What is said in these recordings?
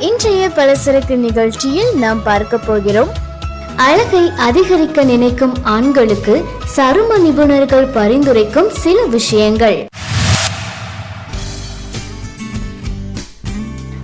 இன்றைய பலசரக்கு நிகழ்ச்சியில் நாம் பார்க்க போகிறோம். அழகை அதிகரிக்க நினைக்கும் ஆண்களுக்கு சரும நிபுணர்கள் பரிந்துரைக்கும் சில விஷயங்கள்.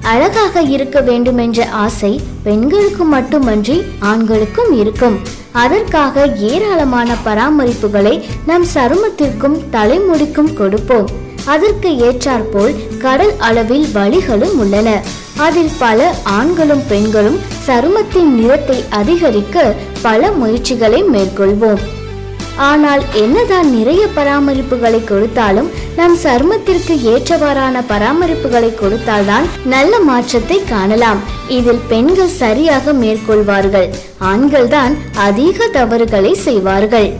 அழகாக இருக்க வேண்டும் என்ற ஆசை பெண்களுக்கு மட்டுமன்றி ஆண்களுக்கும் இருக்கும். அதற்காக ஏராளமான பராமரிப்புகளை நம் சருமத்திற்கும் தலைமுடிக்கும் கொடுப்போம். அதற்கு ஏற்றாற்போல் கடல் அளவில் வழிகளும் உள்ளன. அதில் பல ஆண்களும் பெண்களும் சருமத்தின் நிறத்தை அதிகரிக்க பல முயற்சிகளை மேற்கொள்வோம். ஆனால் என்னதான் நிறைய பராமரிப்புகளை கொடுத்தாலும் நம் சருமத்திற்கு ஏற்றவாறான பராமரிப்புகளை கொடுத்தால்தான் நல்ல மாற்றத்தை காணலாம். இதில் பெண்கள் சரியாக மேற்கொள்வார்கள். ஆண்கள்தான் அதிக தவறுகளை செய்வார்கள்.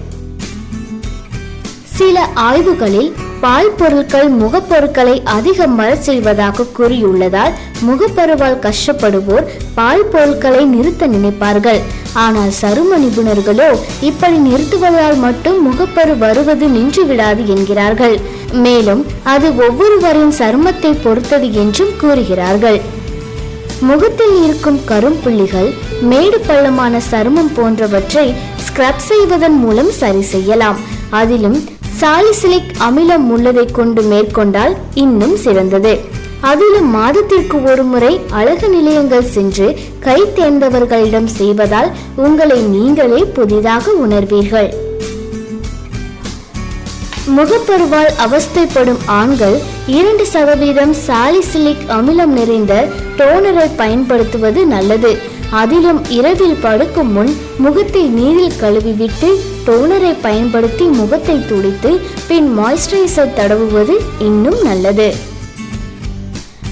சில ஆய்வுகளில் பால் பொருட்கள் முகப்பொருட்களை அதிக மரச் செய்வதாக கூறியுள்ளதால் முகப்பருவால் கஷ்டப்படுவோர் பால் பொருட்களை நிறுத்த நினைப்பார்கள். ஆனால் சரும நிபுணர்களோ இப்படி நிறுத்துவதால் மட்டும் முகப்பரு வருவது நின்று விடாது என்கிறார்கள். மேலும் அது ஒவ்வொருவரின் சருமத்தை பொறுத்தது என்றும் கூறுகிறார்கள். முகத்தில் இருக்கும் கரும்புள்ளிகள் மேடு பள்ளமான சருமம் போன்றவற்றை ஸ்க்ரப் செய்வதன் மூலம் சரி செய்யலாம். அதிலும் சாலிசிலிக் அமிலம் உள்ளதை கொண்டு மேற்கொண்டால் இன்னும் சிறந்தது. அதிலும் மாதத்திற்கு ஒரு முறை அழகு நிலையங்கள் சென்று கை தேர்ந்தவர்களிடம் செய்வதால் உங்களை நீங்களே புதிதாக உணர்வீர்கள். முகப்பருவால் அவஸ்தைப்படும் ஆண்கள் இரண்டு சதவீதம் சாலிசிலிக் அமிலம் நிறைந்த டோனரை பயன்படுத்துவது நல்லது. அதிலும் இரவில் படுக்கும் முன் முகத்தை நீரில் கழுவிவிட்டு டோனரை பயன்படுத்தி முகத்தை துடித்து பின் மாய்ஸ்சரைசர் தடவுவது இன்னும் நல்லது.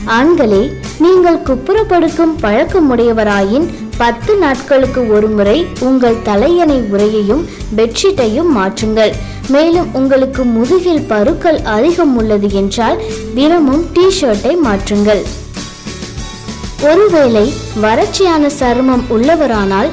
ஆண்களே நீங்கள் குப்புறப்படுக்கும் பழக்கமுடையவராயின் பத்து நாட்களுக்கு ஒருமுறை உங்கள் தலையணை உரையையும் பெட்ஷீட்டையும் மாற்றுங்கள். மேலும் உங்களுக்கு முதுகில் பருக்கள் அதிகம் உள்ளது என்றால் தினமும் டி ஷர்ட்டை மாற்றுங்கள். ஒருவேளை வறட்சியான சருமம் உள்ளவரானால்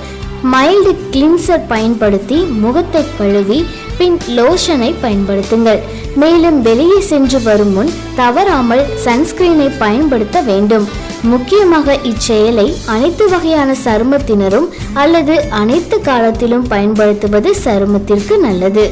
மைல்டு கிளின்சர் பயன்படுத்தி முகத்தை கழுவி பின் லோஷனை பயன்படுத்துங்கள். மேலும் வெளியே சென்று வரும் முன் தவறாமல் சன்ஸ்கிரீனை பயன்படுத்த வேண்டும். முக்கியமாக இச்செயலை அனைத்து வகையான சருமத்தினரும் அல்லது அனைத்து காலத்திலும் பயன்படுத்துவது சருமத்திற்கு நல்லது.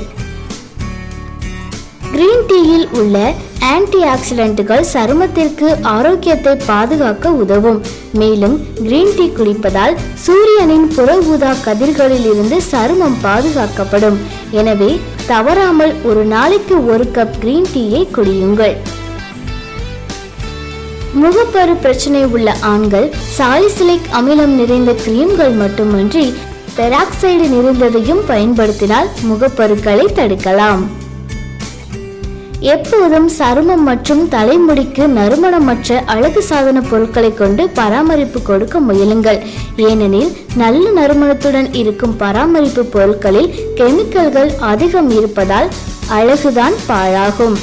கிரீன் டீயில் உள்ள ஆன்டி ஆக்சிடென்ட்டுகள் சருமத்திற்கு ஆரோக்கியத்தை பாதுகாக்க உதவும். மேலும் கிரீன் டீ குடிப்பதால் சூரியனின் புற ஊதா கதிர்களில் இருந்து சருமம் பாதுகாக்கப்படும். எனவே தவறாமல் ஒரு நாளைக்கு ஒரு கப் கிரீன் டீயை குடியுங்கள். முகப்பரு பிரச்சனை உள்ள ஆண்கள் சாலிசிலிக் அமிலம் நிறைந்த கிரீம்கள் மட்டுமின்றி பெராக்சைடு நிறைந்ததையும் பயன்படுத்தினால் முகப்பருக்களை தடுக்கலாம். எப்போதும் சருமம் மற்றும் தலைமுடிக்கு நறுமணமற்ற அழகு சாதன பொருட்களை கொண்டு பராமரிப்பு கொடுக்க முயலுங்கள். ஏனெனில் நல்ல நறுமணத்துடன் இருக்கும் பராமரிப்பு பொருட்களில் கெமிக்கல்கள் அதிகம் இருப்பதால் அழகுதான் பாழாகும்.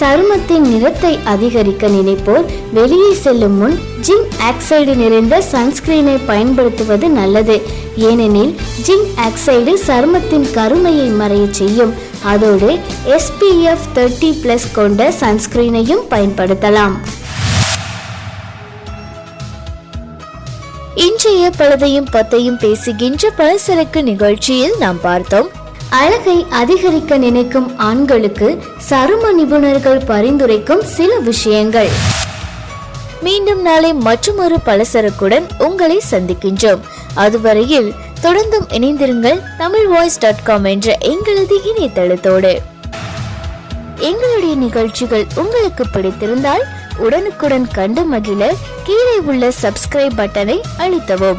சருமத்தின் நிறத்தை அதிகரிக்க நினைப்போர் வெளியே செல்லும் முன் ஜிங்க் ஆக்சைடு நிறைந்த சன்ஸ்கிரீனை பயன்படுத்துவது நல்லது. ஏனெனில் ஜிங்க் ஆக்சைடு சருமத்தின் கருமையை மறைய செய்யும். அதோடு எஸ்பிஎஃப் தேர்ட்டி பிளஸ் கொண்ட சன்ஸ்கிரீனையும் பயன்படுத்தலாம். இன்றைய பழுதையும் பத்தையும் பேசுகின்ற பலசரக்கு நிகழ்ச்சியில் நாம் பார்த்தோம். அழகை அதிகரிக்க நினைக்கும் ஆண்களுக்கு சரும நிபுணர்கள் பரிந்துரைக்கும் சில விஷயங்கள். மீண்டும் நாளை மற்றொரு பலசரக்குடன் உங்களை சந்திக்கின்றோம். அதுவரையில் தொடர்ந்தும் இணைந்திருங்கள் தமிழ் வாய்ஸ் டாட் காம் என்ற எங்களது இணையதளத்தோடு. எங்களுடைய நிகழ்ச்சிகள் உங்களுக்கு பிடித்திருந்தால் உடனுக்குடன் கண்டு மகிழ கீழே உள்ள சப்ஸ்கிரைப் பட்டனை அழுத்தவும்.